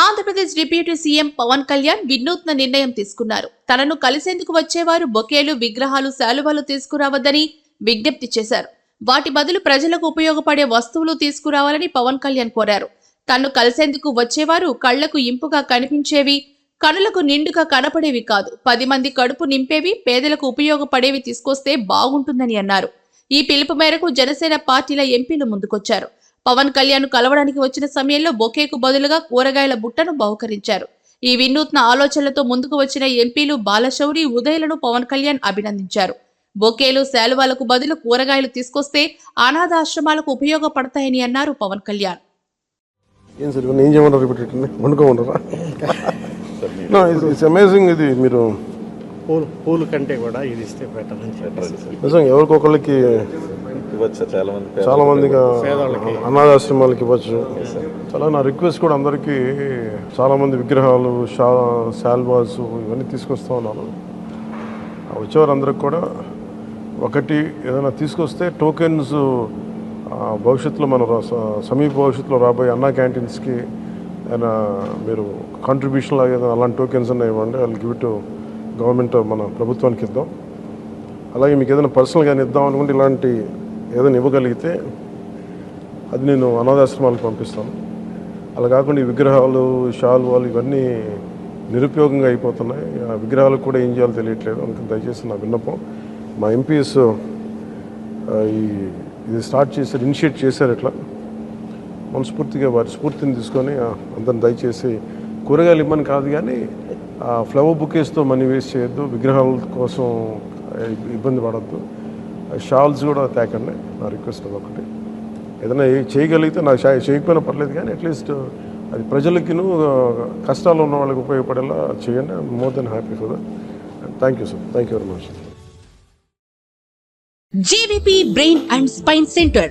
Andhra Pradesh deputy CM Pawan Kalyan వినూత్న నిర్ణయం తీసుకున్నారు. తనను కలిసేందుకు వచ్చేవారు బొకేలు విగ్రహాలు శాలువాలు తీసుకురావద్దని విజ్ఞప్తి చేశారు. వాటి బదులు ప్రజలకు ఉపయోగపడే వస్తువులు తీసుకురావాలని పవన్ కళ్యాణ్ కోరారు. తన్ను కలిసేందుకు వచ్చేవారు కళ్ళకు ఇంపుగా కనిపించేవి కనులకు నిండుగా కనపడేవి కాదు. పది మంది కడుపు నింపేవి పేదలకు ఉపయోగపడేవి తీసుకొస్తే బాగుంటుందని అన్నారు. ఈ పిలుపు మేరకు జనసేన పార్టీల ఎంపీలు ముందుకొచ్చారు. పవన్ కళ్యాణ్ కలవడానికి వచ్చిన సమయంలో బొకేకు బదులుగా కూరగాయల బుట్టను బహుకరించారు. ఈ వినూత్న ఆలోచనలతో ముందుకు వచ్చిన ఎంపీలు బాలశౌరి ఉదయలను పవన్ కళ్యాణ్ అభినందించారు. బొకేలు శాలువాలకు బదులు కూరగాయలు తీసుకొస్తే అనాథాశ్రమాలకు ఉపయోగపడతాయని అన్నారు పవన్ కళ్యాణ్. ఏం సార్ ఏం ఇట్స్ అమేజింగ్ ఇది మీరు. పూలు పూలు కంటే కూడా ఇది ఇస్తే బెటర్ అని ఎవరికొకళ్ళకి ఇవ్వచ్చు చాలా మంది చాలా. అనాథాశ్రమాలకి ఇవ్వచ్చు. చాలా నా రిక్వెస్ట్ కూడా అందరికీ చాలా మంది విగ్రహాలు షా శాల్వాస్ ఇవన్నీ తీసుకొస్తా ఉన్నాను. వచ్చేవారందరికి కూడా ఒకటి ఏదైనా తీసుకొస్తే టోకెన్స్ భవిష్యత్తులో మన సమీప భవిష్యత్తులో రాబోయే అన్నా క్యాంటీన్స్కి ఏదైనా మీరు కాంట్రిబ్యూషన్ లాగా ఏదైనా అలాంటి టోకెన్స్ అన్న ఇవ్వండి వాళ్ళు గివ్ టు గవర్నమెంట్ మన ప్రభుత్వానికి ఇద్దాం. అలాగే మీకు ఏదైనా పర్సనల్గా ఇద్దాం అనుకుంటే ఇలాంటి ఏదైనా ఇవ్వగలిగితే అది నేను అనాథాశ్రమాలకు పంపిస్తాను. అలా కాకుండా ఈ విగ్రహాలు షాల్వాలు ఇవన్నీ నిరుపయోగంగా అయిపోతున్నాయి. ఆ విగ్రహాలకు కూడా ఏం చేయాలో తెలియట్లేదు. అందుకని దయచేసి నా విన్నపం మా ఎంపీఎస్ ఈ ఇది స్టార్ట్ చేశారు ఇనిషియేట్ చేశారు ఇట్లా. మనస్ఫూర్తిగా వారి స్ఫూర్తిని తీసుకొని అందరిని దయచేసి కూరగాయలు ఇమ్మని కాదు కానీ ఆ ఫ్లవర్ బుకేస్తో మనీ వేస్ట్ చేయొద్దు. విగ్రహాల కోసం ఇబ్బంది పడద్దు. షాల్స్ కూడా తేకండి. నా రిక్వెస్ట్ ఒకటి ఏదైనా చేయగలిగితే నాకు చేయకపోయినా పర్లేదు కానీ అట్లీస్ట్ అది ప్రజలకిను కష్టాలు ఉన్న వాళ్ళకి ఉపయోగపడేలా చేయండి. More than happy for that thank you sir thank you very much GVP brain and spine centre